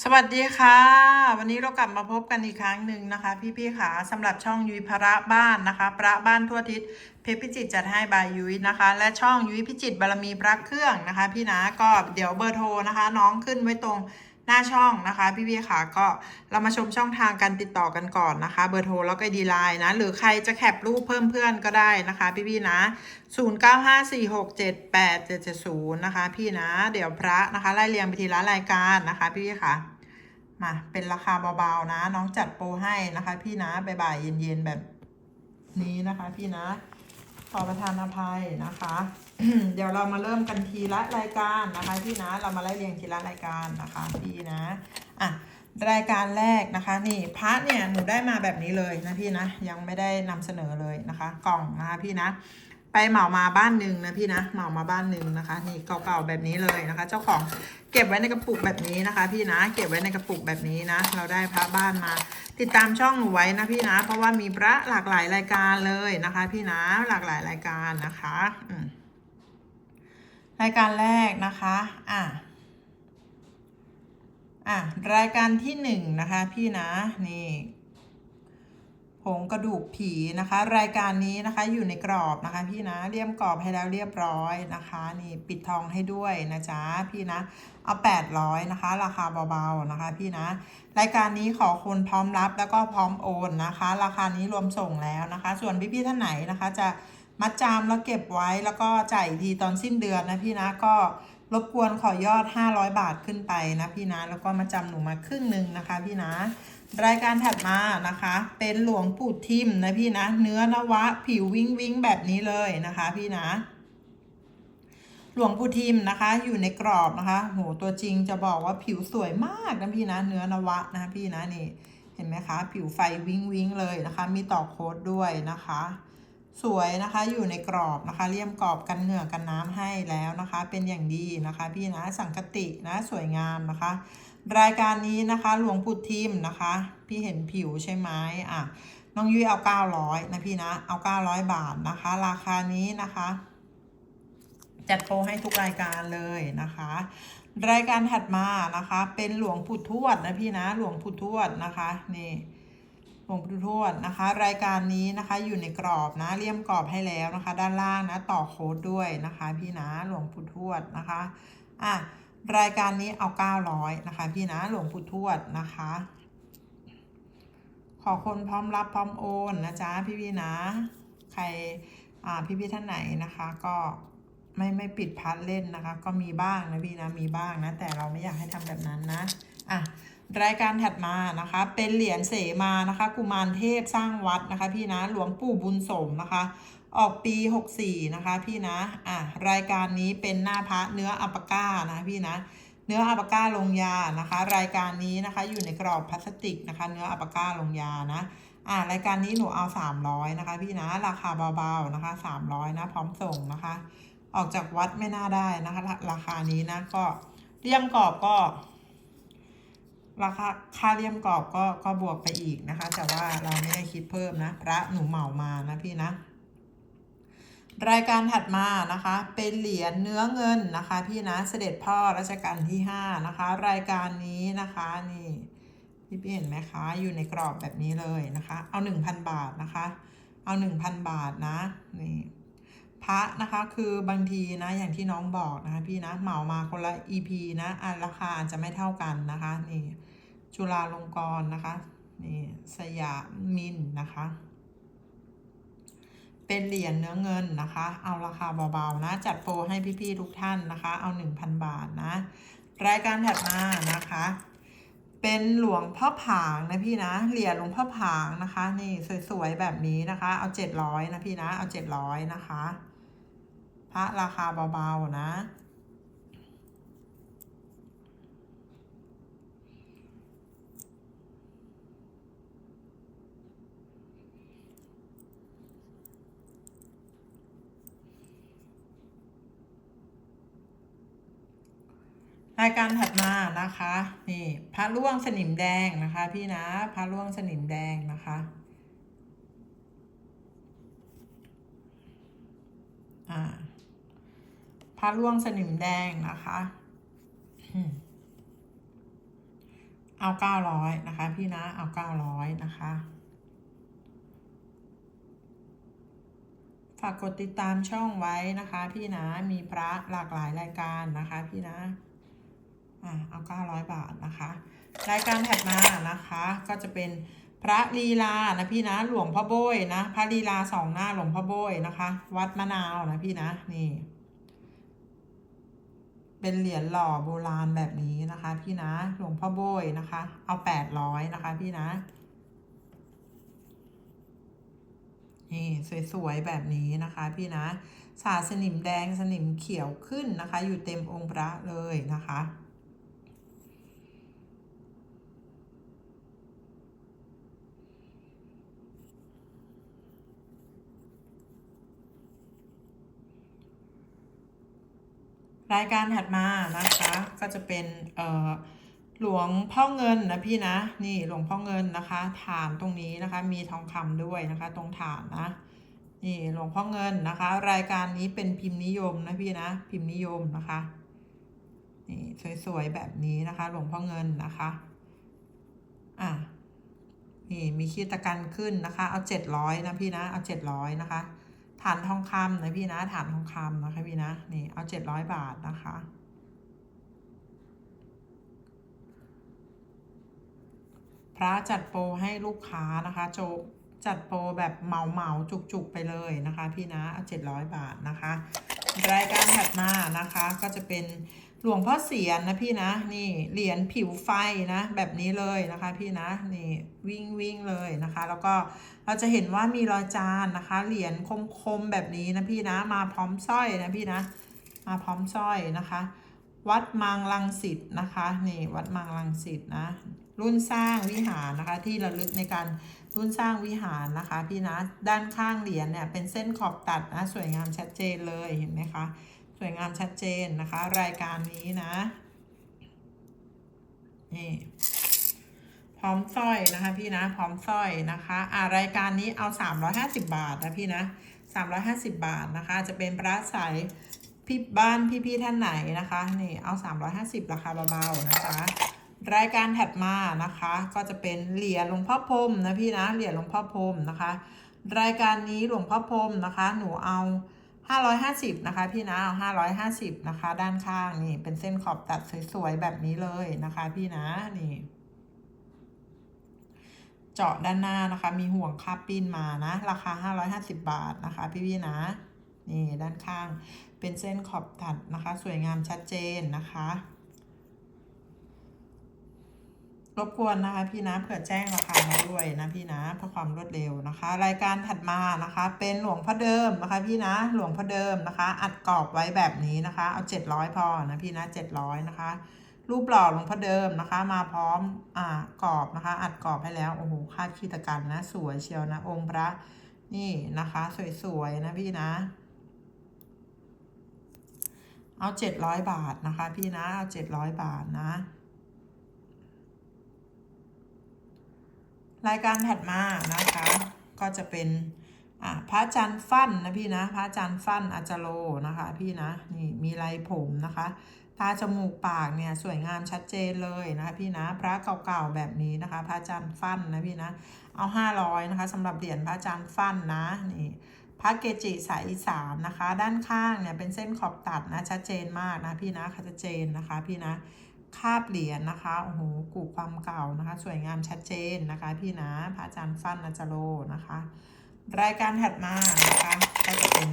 สวัสดีค่ะ วันนี้เรากลับมาพบกันอีกครั้งหนึ่งนะคะ พี่ๆค่ะสำหรับช่องยุ้ยพระบ้านนะคะ พระบ้านทั่วทิศเพชรพิจิตจัดให้บายยุ้ยนะคะ และช่องยุ้ยพิจิตบารมีพระเครื่องนะคะ พี่นะก็เดี๋ยวเบอร์โทรนะคะ น้องขึ้นไว้ตรง น้าช่องนะคะ พี่ๆค่ะก็เรามาชมช่องทางการติดต่อกันก่อนนะคะ เบอร์โทรแล้วก็ดีไลน์นะ หรือใครจะแคปรูปเพิ่มเพื่อนก็ได้นะคะ พี่ๆนะ 0954678770 นะคะ พี่นะ เดี๋ยวพระนะคะไล่เรียงไปทีละรายการนะคะ พี่ๆค่ะมาเป็นราคาเบาๆนะ น้องจัดโปรให้นะคะ พี่นะบ่ายๆเย็นๆแบบนี้นะคะ พี่นะขอประทานอภัยนะคะ เดี๋ยวเรามาเริ่มกันทีละรายการนะคะพี่นะ เรามาไล่เรียงทีละรายการนะคะพี่นะอะรายการแรกนะคะนี่พระเนี่ยหนูได้มาแบบนี้เลยนะพี่นะ ยังไม่ได้นำเสนอเลยนะคะ กล่องนะคะพี่นะ ไปเหมามาบ้านหนึ่งนะพี่นะเหมามาบ้านหนึ่งนะคะ นี่เก่าๆแบบนี้เลยนะคะ เจ้าของเก็บไว้ในกระปุกแบบนี้นะคะ พี่นะเก็บไว้ในกระปุกแบบนี้นะ เราได้พระบ้านมาติดตามช่องหนูไว้นะพี่นะ เพราะว่ามีพระหลากหลายรายการเลยนะคะ พี่นะหลากหลายรายการนะคะ อืม รายการแรกนะคะ อะ อะ รายการที่หนึ่งนะคะ พี่นะ นี่ผงกระดูกผีนะคะ รายการนี้นะคะอยู่ในกรอบนะคะ พี่นะเรียมกรอบให้แล้วเรียบร้อยนะคะ นี่ปิดทองให้ด้วยนะจ๊ะพี่นะ เอา800นะคะ ราคาเบาๆนะคะ พี่นะ รายการนี้ขอคนพร้อมรับแล้วก็พร้อมโอนนะคะ ราคานี้รวมส่งแล้วนะคะ ส่วนพี่ๆท่านไหนนะคะ จะ มัดจำแล้วเก็บไว้แล้วก็จ่ายทีตอนสิ้นเดือนนะพี่นะก็รบกวนขอยอด 500 บาทขึ้นไปนะพี่นะ แล้วก็มาจำหนูมาครึ่งหนึ่งนะคะพี่นะ รายการถัดมานะคะ เป็นหลวงปู่ทิมนะพี่นะ เนื้อนวะผิววิ้งวิ้งแบบนี้เลยนะคะพี่นะ หลวงปู่ทิมนะคะ อยู่ในกรอบนะคะ โหตัวจริงจะบอกว่าผิวสวยมากนะพี่นะ เนื้อนวะนะพี่นะนี่ เห็นไหมคะ ผิวไฟวิ้งวิ้งเลยนะคะ มีต่อโค้ดด้วยนะคะ สวยนะคะอยู่ในกรอบนะคะเลี่ยมกรอบกันเหงื่อกันน้ำให้แล้วนะคะ เป็นอย่างดีนะคะพี่นะสังกตินะสวยงามนะคะ รายการนี้นะคะหลวงปู่ทิมนะคะ พี่เห็นผิวใช่ไหมอะน้องยุ้ยเอา 900 นะพี่นะเอา 900 บาทนะคะ ราคานี้นะคะ จัดโปรให้ทุกรายการเลยนะคะ รายการถัดมานะคะ เป็นหลวงปู่ทวดนะพี่นะหลวงปู่ทวดนะคะนี่ หลวงปู่ทวดนะคะ รายการนี้นะคะอยู่ในกรอบนะเลี่ยมกรอบให้แล้วนะคะ ด้านล่างนะต่อโค้ดด้วยนะคะ พี่นะหลวงปู่ทวดนะคะอะรายการนี้เอา 900 นะคะ พี่นะหลวงปู่ทวดนะคะ ขอคนพร้อมรับพร้อมโอนนะจ๊ะพี่พี่ๆนะ ใครอ่าพี่พี่ๆท่านไหนนะคะ ก็ไม่ไม่ปิดพัดเล่นนะคะ ก็มีบ้างนะพี่นะมีบ้างนะ แต่เราไม่อยากให้ทำแบบนั้นนะอะ รายการถัดมานะคะ เป็นเหรียญเสมานะคะกุมารเทพสร้างวัดนะคะ พี่นะหลวงปู่บุญสมนะคะ ออกปี 64 นะคะ พี่นะอะรายการนี้เป็นหน้าพระเนื้ออัปปาก้านะพี่นะเนื้ออัปปาก้าลงยานะคะ รายการนี้นะคะอยู่ในกรอบพลาสติกนะคะ เนื้ออัปปาก้าลงยานะอ่ารายการนี้หนูเอา 300 นะคะ พี่นะราคาเบาๆนะคะ 300 นะพร้อมส่งนะคะ ออกจากวัดไม่น่าได้นะคะ ราคานี้นะก็เลี่ยมกรอบก็ ราคาค่าเลี่ยมกรอบก็ก็บวกไปอีกนะคะ แต่ว่าเราไม่ได้คิดเพิ่มนะ พระหนูเหมามานะพี่นะ รายการถัดมานะคะ เป็นเหรียญเนื้อเงินนะคะ พี่นะเสด็จพ่อรัชกาลที่ห้านะคะ รายการนี้นะคะนี่พี่พี่เห็นไหมคะอยู่ในกรอบแบบนี้เลยนะคะ เอาหนึ่งพันบาทนะคะ เอาหนึ่งพันบาทนะนี่ พระนะคะคือบางทีนะอย่างที่น้องบอกนะคะพี่นะเหมามาคนละ EP นะอะราคาอาจจะไม่เท่ากันนะคะนี่จุฬาลงกรณ์นะคะนี่สยามมินนะคะ เป็นเหรียญเนื้อเงินนะคะ เอาราคาเบาๆนะ จัดโปรให้พี่ๆทุกท่านนะคะ เอา 1,000 บาทนะ รายการถัดมานะคะ เป็นหลวงพ่อผางนะพี่นะเหรียญหลวงพ่อผางนะคะ นี่สวยๆแบบนี้นะคะ เอา 700นะพี่นะเอา 700นะคะ พระราคาเบาๆนะ รายการถัดมานะคะ นี่พระล่วงสนิมแดงนะคะ พี่นะพระล่วงสนิมแดงนะคะอ่า ระล่วงสนิมแดงนะคะ เอาเก้าร้อยนะคะ พี่นะ เอาเก้าร้อยนะคะ ฝากกดติดตามช่องไว้นะคะ พี่นะ มีพระหลากหลายรายการนะคะ พี่นะ อ่าเอาเก้าร้อยบาทนะคะ รายการถัดมานะคะ ก็จะเป็นพระลีลานะพี่นะหลวงพ่อโบยนะ พระลีลาสองหน้าหลวงพ่อโบยนะคะ วัดมะนาวนะพี่นะนี่ เป็นเหรียญหล่อโบราณแบบนี้นะคะ พี่นะหลวงพ่อโบยนะคะ เอาแปดร้อยนะคะ พี่นะนี่สวยๆแบบนี้นะคะพี่นะสาสนิมแดงสนิมเขียวขึ้นนะคะ อยู่เต็มองค์พระเลยนะคะ รายการถัดมานะคะ ก็จะเป็นเอ่อหลวงพ่อเงินนะพี่นะนี่หลวงพ่อเงินนะคะ ฐานตรงนี้นะคะ มีทองคำด้วยนะคะ ตรงฐานนะนี่หลวงพ่อเงินนะคะ รายการนี้เป็นพิมพ์นิยมนะพี่นะพิมพ์นิยมนะคะนี่สวยๆแบบนี้นะคะ หลวงพ่อเงินนะคะอะนี่มีขีดตะกันขึ้นนะคะ เอาเจ็ดร้อยนะพี่นะเอาเจ็ดร้อยนะคะ ฐานทองคำนะพี่นะฐานทองคำนะคะพี่นะนี่เอาเจ็ดร้อยบาทนะคะพระจัดโปรให้ลูกค้านะคะโจจัดโปรแบบเหมาเหมาจุกจุกไปเลยนะคะ พี่นะเอาเจ็ดร้อยบาทนะคะ รายการถัดมานะคะก็จะเป็น หลวงพ่อเสียนนะพี่นะนี่เหรียญผิวไฟนะแบบนี้เลยนะคะพี่นะนี่วิ่งวิ่งเลยนะคะ แล้วก็เราจะเห็นว่ามีรอยจานนะคะเหรียญคมๆแบบนี้นะพี่นะมาพร้อมสร้อยนะพี่นะมาพร้อมสร้อยนะคะ วัดมังลังสิตนะคะนี่วัดมังลังสิตนะรุ่นสร้างวิหารนะคะที่ระลึกในการรุ่นสร้างวิหารนะคะพี่นะด้านข้างเหรียญเนี่ยเป็นเส้นขอบตัดนะสวยงามชัดเจนเลยเห็นไหมคะ วยงามชัดเจนนะคะ รายการนี้นะ นี่ พร้อมสร้อยนะคะ พี่นะ พร้อมสร้อยนะคะอ่ารายการนี้เอา 350 บาทนะพี่นะ350 บาทนะคะ จะเป็นพระสายพี่บ้านพี่ๆท่านไหนนะคะ นี่เอา 350 ราคาเบาๆนะคะ รายการถัดมานะคะ ก็จะเป็นเหรียญหลวงพ่อพรมนะพี่นะเหรียญหลวงพ่อพรมนะคะ รายการนี้หลวงพ่อพรมนะคะ หนูเอา 550 นะคะ พี่นะเอา550 นะคะ ด้านข้างนี่เป็นเส้นขอบตัดสวยๆแบบนี้เลยนะคะ พี่นะนี่ เจาะด้านหน้านะคะ มีห่วงคาบปิ้นมานะ ราคา 550 บาทนะคะ พี่พี่นะ นี่ด้านข้างเป็นเส้นขอบตัดนะคะ สวยงามชัดเจนนะคะ รบกวนนะคะพี่นะเผื่อแจ้งราคามาด้วยนะพี่นะเพื่อความรวดเร็วนะคะ รายการถัดมานะคะ เป็นหลวงพ่อเดิมนะคะ พี่นะหลวงพ่อเดิมนะคะ อัดกรอบไว้แบบนี้นะคะ เอาเจ็ดร้อยพอนะพี่นะเจ็ดร้อยนะคะ รูปหล่อหลวงพ่อเดิมนะคะ มาพร้อมอ่ากรอบนะคะ อัดกรอบให้แล้วโอ้โหคาดขีตกันนะ สวยเชียวนะองค์พระนี่นะคะ สวยๆนะพี่นะเอาเจ็ดร้อยบาทนะคะ พี่นะเอาเจ็ดร้อยบาทนะ รายการถัดมานะคะ ก็จะเป็นอ่าพระจันทร์ฟั่นนะพี่นะพระจันทร์ฟั่นอาจารโลนะคะพี่นะนี่มีลายผมนะคะตาจมูกปากเนี่ยสวยงามชัดเจนเลยนะคะพี่นะพระเก่าๆแบบนี้นะคะ พระจันทร์ฟั่นนะพี่นะเอาห้าร้อยนะคะสำหรับเหรียญพระจันทร์ฟั่นนะนี่พระเกจิสายอีสานนะคะ ด้านข้างเนี่ยเป็นเส้นขอบตัดนะชัดเจนมากนะพี่นะชัดเจนนะคะพี่นะ คาบเหรียญนะคะ โอ้โห กูความเก่านะคะ สวยงามชัดเจนนะคะ พี่นะ พระอาจารย์ฟั่นาจารนะคะ รายการถัดมานะคะ ก็จะเป็น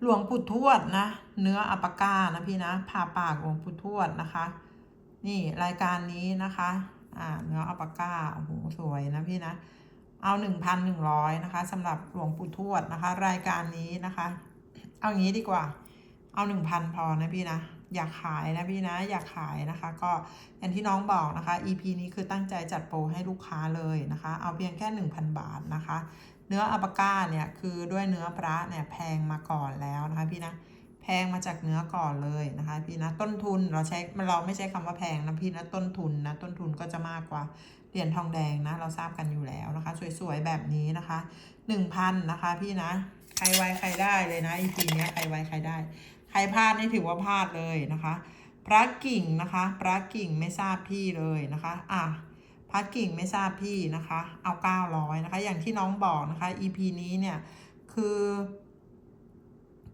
หลวงปู่ทวดนะ เนื้ออัปก้านะพี่นะผ่าปากหลวงปู่ทวดนะคะ นี่รายการนี้นะคะ อ่า เนื้ออัปก้าโอ้โห สวยนะพี่นะ เอาหนึ่งพันหนึ่งร้อยนะคะสำหรับหลวงปู่ทวดนะคะ รายการนี้นะคะ เอางี้ดีกว่า เอาหนึ่งพันพอนะพี่นะ อยากขายนะพี่นะอยากขายนะคะ ก็อย่างที่น้องบอกนะคะ EP นี้คือตั้งใจจัดโปรให้ลูกค้าเลยนะคะ เอาเพียงแค่ 1,000 บาทนะคะ เนื้ออัปก้าเนี่ยคือด้วยเนื้อพระเนี่ยแพงมาก่อนแล้วนะคะพี่นะแพงมาจากเนื้อก่อนเลยนะคะ พี่นะต้นทุนเราใช้เราไม่ใช้คำว่าแพงนะพี่นะต้นทุนนะต้นทุนก็จะมากกว่าเหรียญทองแดงนะ เราทราบกันอยู่แล้วนะคะ สวยๆแบบนี้นะคะ 1,000นะคะ พี่นะ ใครไวใครได้เลยนะ EP เนี้ใครไวใครได้ ใครพลาดนี่ถือว่าพลาดเลยนะคะ พระกิ่งนะคะ พระกิ่งไม่ทราบที่เลยนะคะอะพระกิ่งไม่ทราบที่นะคะ เอา 900 นะคะ อย่างที่น้องบอกนะคะ EP นี้เนี่ย คือ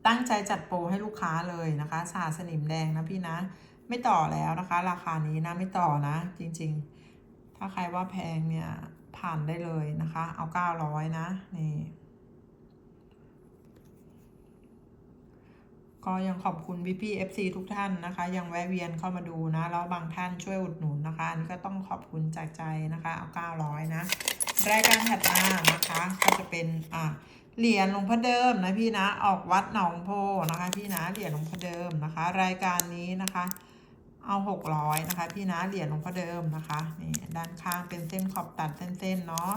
ตั้งใจจัดโปรให้ลูกค้าเลยนะคะสาสนิมแดงนะพี่นะ ไม่ต่อแล้วนะคะ ราคานี้นะไม่ต่อนะ จริงๆ ถ้าใครว่าแพงเนี่ย ผ่านได้เลยนะคะ เอา 900 นะ นี่ ก็ยังขอบคุณพี่พี่ FC ทุกท่านนะคะ ยังแวะเวียนเข้ามาดูนะ แล้วบางท่านช่วยอุดหนุนนะคะ อันนี้ก็ต้องขอบคุณจากใจนะคะ เอา 900 นะ รายการถัดมานะคะ ก็จะเป็นอะเหรียญหลวงพ่อเดิมนะพี่นะ ออกวัดหนองโพนะคะ พี่นะ เหรียญหลวงพ่อเดิมนะคะ รายการนี้นะคะ เอาหกร้อยนะคะ พี่นะ เหรียญหลวงพ่อเดิมนะคะ นี่ด้านข้างเป็นเส้นขอบตัดเส้นๆเนาะ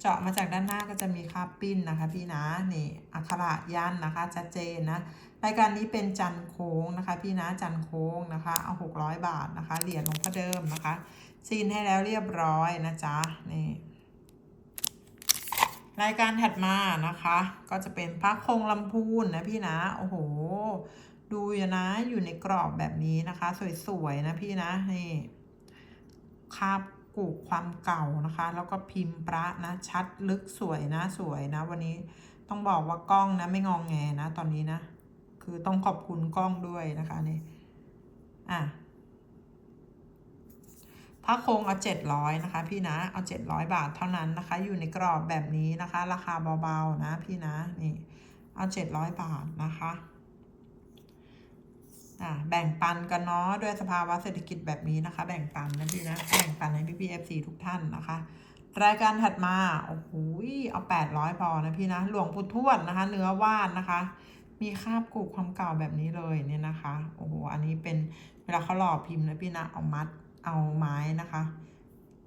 เจาะมาจากด้านหน้าก็จะมีคาบปิ้นนะคะพี่นะนี่อักขระยันนะคะชัดเจนนะรายการนี้เป็นจันโค้งนะคะพี่นะจันโค้งนะคะเอาหกร้อยบาทนะคะเหรียญหลวงพ่อเดิมนะคะซีนให้แล้วเรียบร้อยนะจ๊ะนี่รายการถัดมานะคะ ก็จะเป็นพระคงลำพูนนะพี่นะโอ้โห ดูอยู่นะอยู่ในกรอบแบบนี้นะคะ สวยๆนะพี่นะนี่คาบ กูกความเก่านะคะ แล้วก็พิมพ์ประนะ ชัดลึกสวยนะสวยนะ วันนี้ต้องบอกว่ากล้องนะไม่งองแงนะตอนนี้นะ คือต้องขอบคุณกล้องด้วยนะคะนี่อะพระโคงเอาเจ็ดร้อยนะคะ พี่นะเอาเจ็ดร้อยบาทเท่านั้นนะคะ อยู่ในกรอบแบบนี้นะคะ ราคาเบาๆนะ พี่นะนี่เอาเจ็ดร้อยบาทนะคะ อ่าแบ่งปันกันเนาะด้วยสภาวะเศรษฐกิจแบบนี้นะคะ แบ่งปันนะพี่นะแบ่งปันให้พี่พีเอฟซีทุกท่านนะคะ รายการถัดมาโอ้โหเอาแปดร้อยพอนะพี่นะหลวงปู่ทวดนะคะ เนื้อว่านนะคะ มีคาบกูความเก่าแบบนี้เลยเนี่ยนะคะโอ้โหอันนี้เป็นเวลาเขาหล่อพิมพ์นะพี่นะเอามัดเอาไม้นะคะ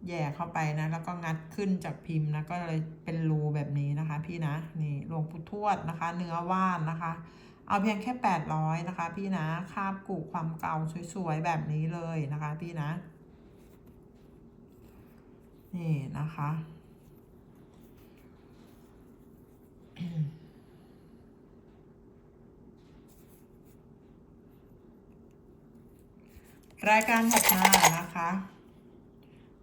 แย่เข้าไปนะ แล้วก็งัดขึ้นจากพิมพ์นะก็เลยเป็นรูแบบนี้นะคะ พี่นะนี่หลวงปู่ทวดนะคะ เนื้อว่านนะคะ เอาเพียงแค่ 800 นะคะ พี่นะ คาบกูความเก่าสวยๆ แบบนี้เลยนะคะ พี่นะ นี่นะคะ รายการถัดมานะคะ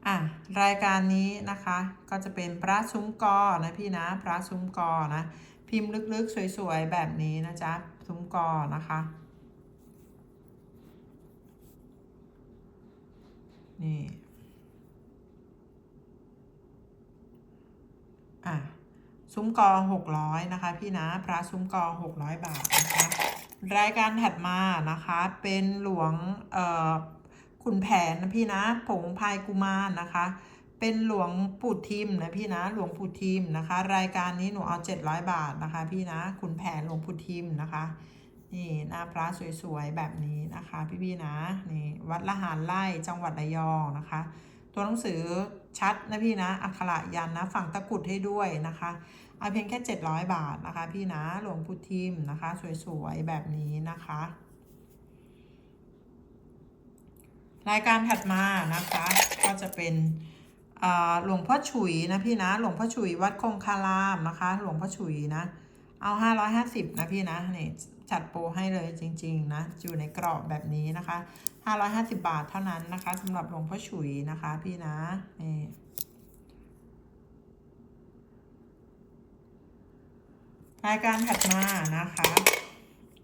อะ รายการนี้นะคะ ก็จะเป็นพระซุ้มกอนะพี่นะ พระซุ้มกอนะพิมพ์ลึกๆ สวย ๆ แบบนี้นะจ๊ะ ซุ้มกอนะคะ นี่ อะ ซุ้มกอหกร้อยนะคะ พี่นะพระซุ้มกอหกร้อยบาทนะคะ รายการถัดมานะคะ เป็นหลวง เอ่อขุนแผนนะพี่นะ ผงพายกุมารนะคะ เป็นหลวงปู่ทิมนะพี่นะหลวงปู่ทิมนะคะ รายการนี้หนูเอา700 บาทนะคะ พี่นะขุนแผนหลวงปู่ทิมนะคะ นี่หน้าพระสวยๆแบบนี้นะคะ พี่ๆนะนี่วัดละหารไร่จังหวัดระยองนะคะ ตัวหนังสือชัดนะพี่นะอักขระยันนะฝั่งตะกุดให้ด้วยนะคะเอาเพียงแค่ 700 บาทนะคะ พี่นะหลวงปู่ทิมนะคะ สวยๆแบบนี้นะคะรายการถัดมานะคะก็จะเป็น หลวงพ่อฉุยนะพี่นะ หลวงพ่อฉุยวัดคงคารามนะคะ หลวงพ่อฉุยนะ เอา550นะพี่นะนี่จัดโปรให้เลยจริง ๆ นะ อยู่ในกรอบแบบนี้นะคะ550บาทเท่านั้นนะคะสำหรับหลวงพ่อฉุยนะคะพี่นะนี่รายการถัดมานะคะ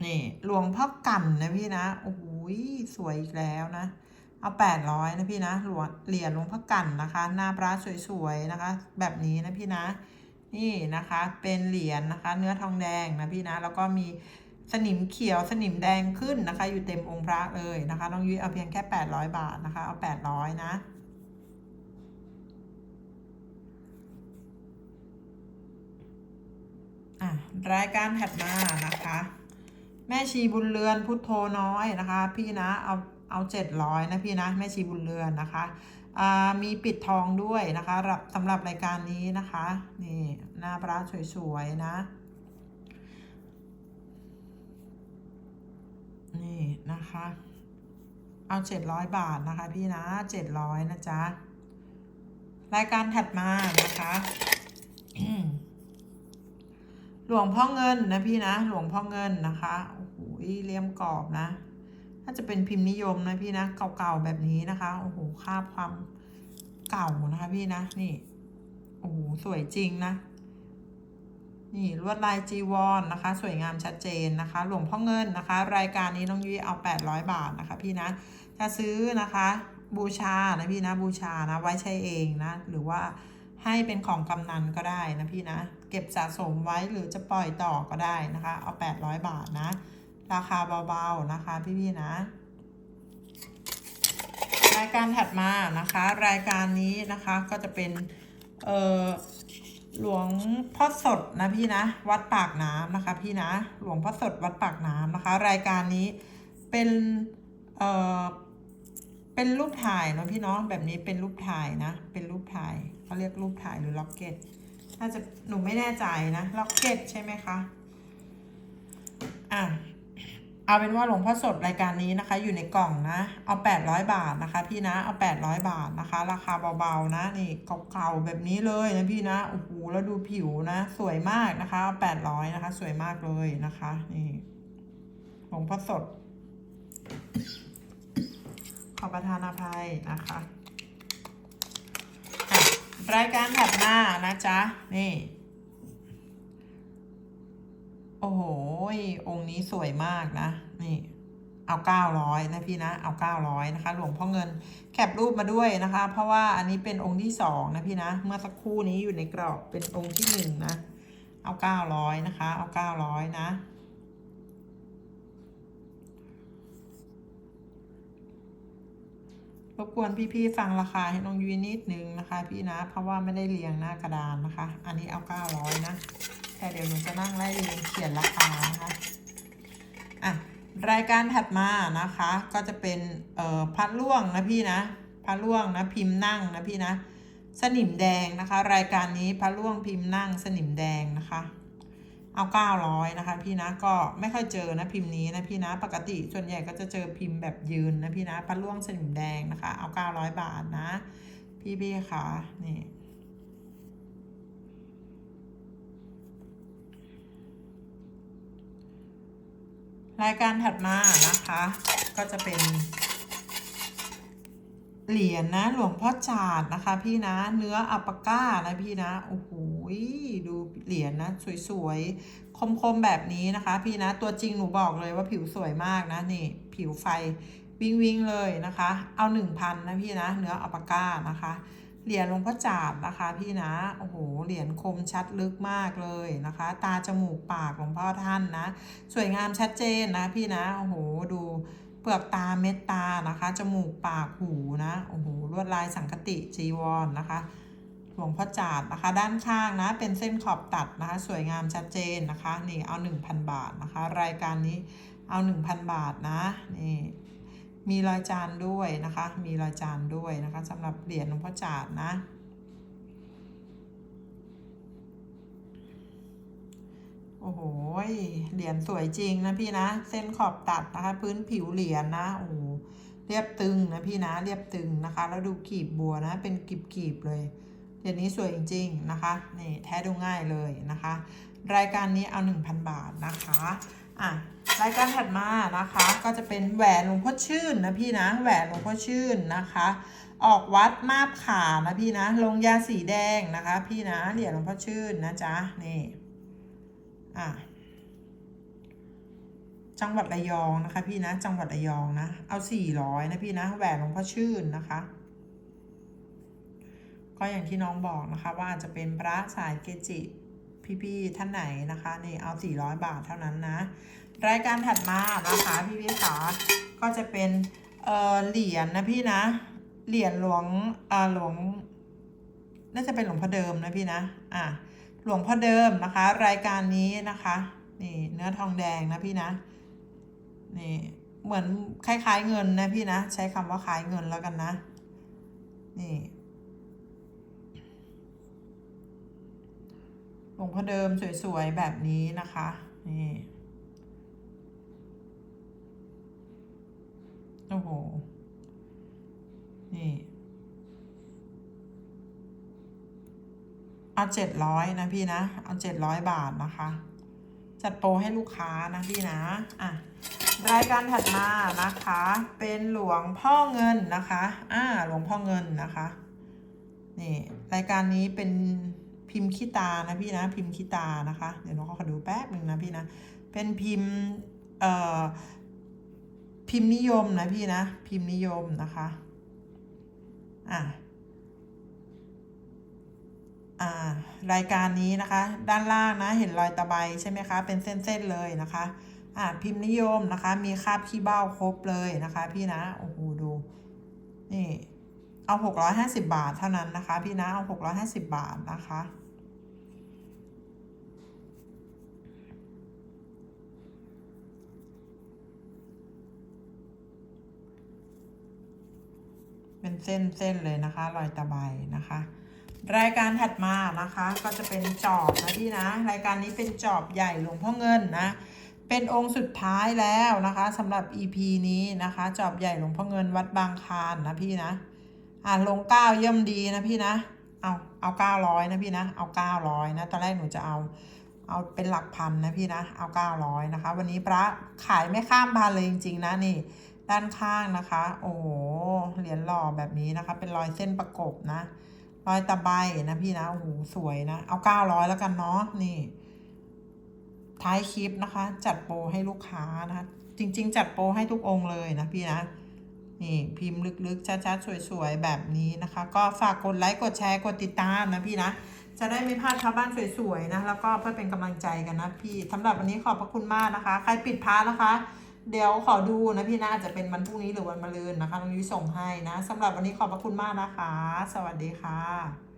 นี่หลวงพ่อกันนะพี่นะ โอ้โหสวยอีกแล้วนะ เอาแปดร้อยนะพี่นะหลวงเหรียญหลวงพ่อกันนะคะ หน้าพระสวยๆนะคะ แบบนี้นะพี่นะ นี่นะคะเป็นเหรียญนะคะ เนื้อทองแดงนะพี่นะ แล้วก็มีสนิมเขียวสนิมแดงขึ้นนะคะ อยู่เต็มองค์พระเลยนะคะน้องยุ้ยเอาเพียงแค่แปดร้อยบาทนะคะ เอาแปดร้อยนะอะรายการถัดมานะคะ แม่ชีบุญเรือนพุทโธน้อยนะคะ พี่นะเอา เอาเจ็ดร้อยนะพี่นะแม่ชีบุญเรือนนะคะมีปิดทองด้วยนะคะสำหรับรายการนี้นะคะนี่หน้าพระสวยๆนะนี่นะคะ เอาเจ็ดร้อยบาทนะคะพี่นะเจ็ดร้อยนะจ๊ะรายการถัดมานะคะหลวงพ่อเงินนะพี่นะ หลวงพ่อเงินนะคะโอ้โหเลี่ยมกรอบนะาจะเป็นพิมพ์นิยมนะพี่นะ เก่าๆแบบนี้นะคะโอ้โหคาบความเก่านะคะพี่นะนี่โอ้โหสวยจริงนะนี่ลวดลายจีวรนนะคะ สวยงามชัดเจนนะคะ หลวงพ่อเงินนะคะ รายการนี้น้องยุ้ยเอา 800 บาทนะคะ พี่นะถ้าซื้อนะคะบูชานะพี่นะบูชานะไว้ใช้เองนะหรือว่าให้เป็นของกำนันก็ได้นะพี่นะ เก็บสะสมไว้หรือจะปล่อยต่อก็ได้นะคะ เอา 800 บาทนะ ราคาเบาๆนะคะพี่ๆนะ รายการถัดมานะคะ รายการนี้นะคะก็จะเป็นเออหลวงพ่อสดนะพี่นะ วัดปากน้ำนะคะ พี่นะหลวงพ่อสดวัดปากน้ำนะคะ รายการนี้เป็นเออเป็นรูปถ่ายเนาะพี่เนาะแบบนี้เป็นรูปถ่ายนะ เป็นรูปถ่ายเขาเรียกรูปถ่ายหรือล็อกเก็ตน่าจะหนูไม่แน่ใจนะล็อกเก็ตใช่ไหมคะอะ เอาเป็นว่าหลวงพ่อสดรายการนี้นะคะ อยู่ในกล่องนะ เอา 800 บาทนะคะ พี่นะเอา 800 บาทนะคะ ราคาเบาๆนะนี่เก่าๆแบบนี้เลยนะพี่นะโอ้โหแล้วดูผิวนะ สวยมากนะคะเอา800นะคะ สวยมากเลยนะคะนี่หลวงพ่อสด ขอประทานอภัยนะคะรายการถัดมานะจ๊ะนี่ โอ้โห องค์นี้สวยมากนะ นี่ เอา900นะพี่นะ เอา900นะคะ หลวงพ่อเงินแคปรูปมาด้วยนะคะ เพราะว่าอันนี้เป็นองค์ที่สองนะพี่นะ เมื่อสักครู่นี้อยู่ในกรอบเป็นองค์ที่หนึ่งนะ เอา900นะคะ เอา900นะรบกวนพี่ๆฟังราคาให้น้องยุ้ยนิดนึงนะคะ พี่นะ เพราะว่าไม่ได้เรียงหน้ากระดานนะคะ อันนี้เอา900นะ แต่เดี๋ยวหนูจะนั่งไล่เรียงเขียนราคานะคะอะรายการถัดมานะคะก็จะเป็นเอ่อพัดล่วงนะพี่นะพัดล่วงนะพิมพ์นั่งนะพี่นะสนิมแดงนะคะ รายการนี้พัดล่วงพิมพ์นั่งสนิมแดงนะคะเอาเก้าร้อยนะคะ พี่นะก็ไม่ค่อยเจอนะพิมพ์นี้นะพี่นะปกติส่วนใหญ่ก็จะเจอพิมพ์แบบยืนนะพี่นะพัดล่วงสนิมแดงนะคะ เอาเก้าร้อยบาทนะ พี่พี่ค่ะนี่ รายการถัดมานะคะ ก็จะเป็น เหรียญนะหลวงพ่อจาดนะคะ พี่นะเนื้ออัปปาก้านะพี่นะโอ้โหดูเหรียญนะสวยๆคมๆแบบนี้นะคะ พี่นะตัวจริงหนูบอกเลยว่าผิวสวยมากนะนี่ ผิวไฟวิงวิงๆเลยนะคะ เอาหนึ่งพันนะพี่นะเนื้ออัปปาก้านะคะ เหรียญหลวงพ่อจาดนะคะพี่นะ โอ้โห เหรียญคมชัดลึกมากเลยนะคะ ตาจมูกปากหลวงพ่อท่านนะ สวยงามชัดเจนนะพี่นะ โอ้โห ดูเปลือกตาเม็ดตานะคะ จมูกปากหูนะ โอ้โห ลวดลายสังคติจีวรนนะคะ หลวงพ่อจาดนะคะ ด้านข้างนะ เป็นเส้นขอบตัดนะคะ สวยงามชัดเจนนะคะ นี่เอา 1,000 บาทนะคะ รายการนี้เอา 1,000 บาทนะ นี่ มีรอยจานด้วยนะคะ มีรอยจานด้วยนะคะสำหรับเหรียญหลวงพ่อจาดนะ โอ้โหเหรียญสวยจริงนะพี่นะ เส้นขอบตัดนะคะ พื้นผิวเหรียญนะ โอ้โหเรียบตึงนะพี่นะเรียบตึงนะคะ แล้วดูกีบบัวนะ เป็นกีบกีบๆเลยเหรียญนี้สวยจริงๆนะคะนี่แท้ดูง่ายเลยนะคะ รายการนี้เอา 1,000 บาทนะคะ อะรายการถัดมานะคะ ก็จะเป็นแหวนหลวงพ่อชื่นนะพี่นะแหวนหลวงพ่อชื่นนะคะ ออกวัดมาบขานะพี่นะ ลงยาสีแดงนะคะ พี่นะเหรียญหลวงพ่อชื่นนะจ๊ะนี่อะจังหวัดระยองนะคะ พี่นะจังหวัดระยองนะเอาสี่ร้อยนะพี่นะแหวนหลวงพ่อชื่นนะคะ ก็อย่างที่น้องบอกนะคะว่าจะเป็นพระสายเกจิ พี่ๆท่านไหนนะคะนี่เอา 400 บาทเท่านั้นนะ รายการถัดมานะคะพี่ๆขาก็จะเป็นเออเหรียญนะพี่นะ เหรียญหลวงอ่าหลวงน่าจะเป็นหลวงพ่อเดิมนะพี่นะอะหลวงพ่อเดิมนะคะ รายการนี้นะคะนี่เนื้อทองแดงนะพี่นะนี่เหมือนคล้ายๆเงินนะพี่นะ ใช้คำว่าคล้ายเงินแล้วกันนะนี่ หลวงพ่อเดิมสวยๆ แบบนี้นะคะ นี่โอ้โห นี่ เอาเจ็ดร้อยนะพี่นะ เอาเจ็ดร้อยบาทนะคะ จัดโปรให้ลูกค้านะพี่นะ อะ รายการถัดมานะคะ เป็นหลวงพ่อเงินนะคะ อ่า หลวงพ่อเงินนะคะ นี่ รายการนี้เป็น พิมพ์ขี้ตานะพี่นะพิมพ์ขี้ตานะคะ เดี๋ยวน้องขอดูแป๊บหนึ่งนะพี่นะ เป็นพิมพ์เอ่อพิมพ์นิยมนะพี่นะ พิมพ์นิยมนะคะอะอ่ารายการนี้นะคะ ด้านล่างนะเห็นรอยตะไบใช่ไหมคะ เป็นเส้นๆเลยนะคะอ่าพิมพ์นิยมนะคะ มีคาบขี้เบ้าครบเลยนะคะ พี่นะโอ้โหดูนี่เอาหกร้อยห้าสิบาทเท่านั้นนะคะ พี่นะเอาหกร้อยห้าสิบาทนะคะ เป็นเส้นเส้นเลยนะคะรอยตะไบนะคะ รายการถัดมานะคะก็จะเป็นจอบนะพี่นะ รายการนี้เป็นจอบใหญ่หลวงพ่อเงินนะ เป็นองค์สุดท้ายแล้วนะคะสำหรับ EP นี้นะคะ จอบใหญ่หลวงพ่อเงินวัดบางคานนะพี่นะอ่าลงเก้าเยี่ยมดีนะพี่นะเอาเอาเก้าร้อยนะพี่นะเอาเก้าร้อยนะตอนแรกหนูจะเอาเอาเป็นหลักพันนะพี่นะเอาเก้าร้อยนะคะ วันนี้พระขายไม่ข้ามพันเลยจริง ๆ นะนี่ด้านข้างนะคะ โอ้โห เหรียญหล่อแบบนี้นะคะ เป็นรอยเส้นประกบนะรอยตะไบนะพี่นะโอ้โหสวยนะ เอาเก้าร้อยแล้วกันเนาะนี่ ท้ายคลิปนะคะ จัดโปรให้ลูกค้านะคะจริง ๆ จัดโปรให้ทุกองค์เลยนะพี่นะนี่พิมพ์ลึกๆชัดๆสวยๆ แบบนี้นะคะ ก็ฝากกดไลค์กดแชร์กดติดตามนะพี่นะ จะได้ไม่พลาดชาวบ้านสวยๆนะ แล้วก็เพื่อเป็นกำลังใจกันนะพี่สำหรับวันนี้ขอบพระคุณมากนะคะ ใครปิดพาร์นะคะ เดี๋ยวขอดูนะพี่นะอาจจะเป็นวันพรุ่งนี้หรือวันมะรืนนะคะน้องยุ้ยส่งให้นะสำหรับวันนี้ขอบพระคุณมากนะคะ สวัสดีค่ะ